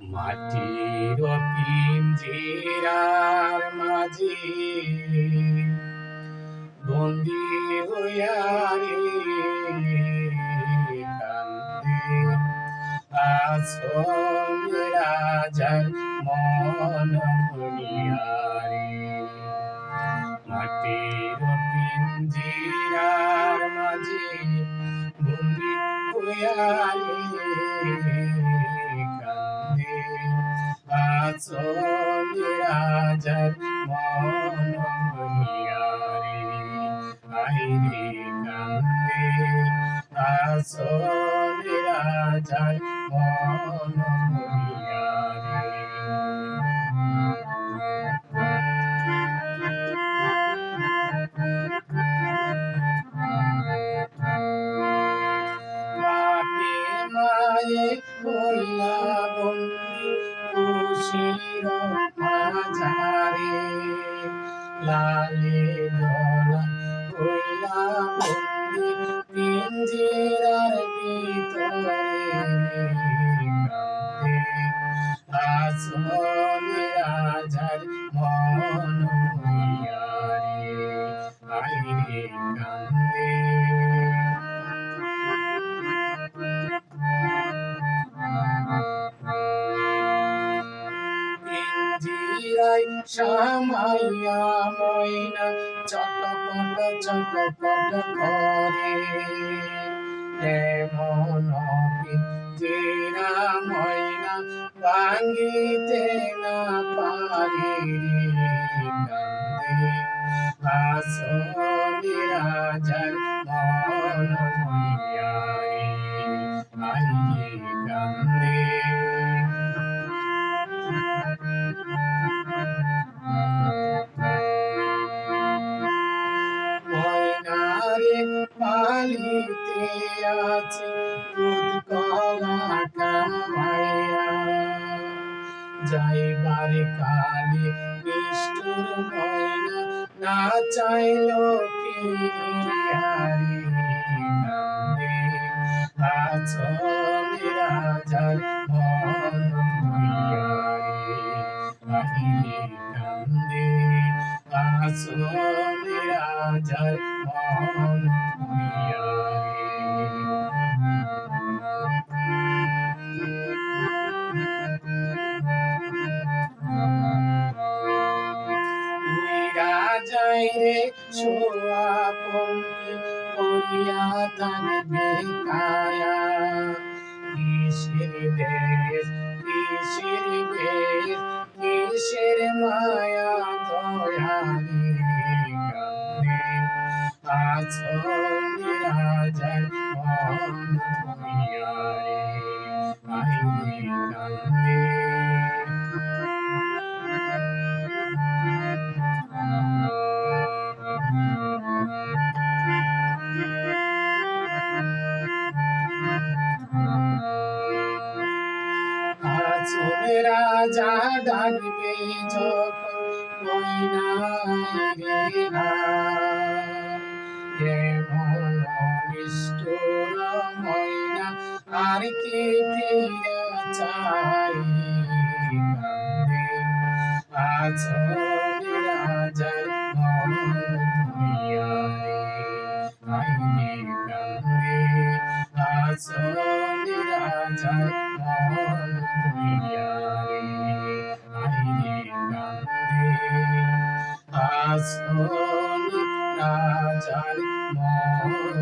মাটির পিঞ্জিরার মাঝে। বন্দি হইয়া রে রাজার মন ভুলিয়া রে। মাটির পিঞ্জিরার মাঝে বন্দি হইয়া আসল রাজার মন ভুলিয়া রে আইরে কান্দে আসল রাজার মন লালে দলা হইলা বন্দি পিঞ্জিরার ভিতরে। আসলে রাজার মন সামাইয়া ময়না চটপট চটপট করে। এমন পিঞ্জিরা ময়না ভাঙ্গিতে না পারে আসলে রাজার মন পালিতে আছে দুধ কলা কামাইয়া যাইবার কালে নিষ্ঠুর ময়না না চাইল ফিরিয়ারে। আচলে রাজার মন কান্দে আসলে রাজার মন রে ছোয়া পঙ্কি করিয়া তান বেকায়া। কিসের দেশ কিসের দেশ কিসের মায়া? আছলে রাজার মন হইয়া রে আইরে কান্দে রাজা ডাকবে যখন ময়না রে এমন নিষ্ঠুর ময়না আর কি ফিরে চাই? কান্দে রাজার মন ধুইয়া রে কান্দে আসলে রাজার মন ধুইয়া রে আইরে কান্দে না যায় মন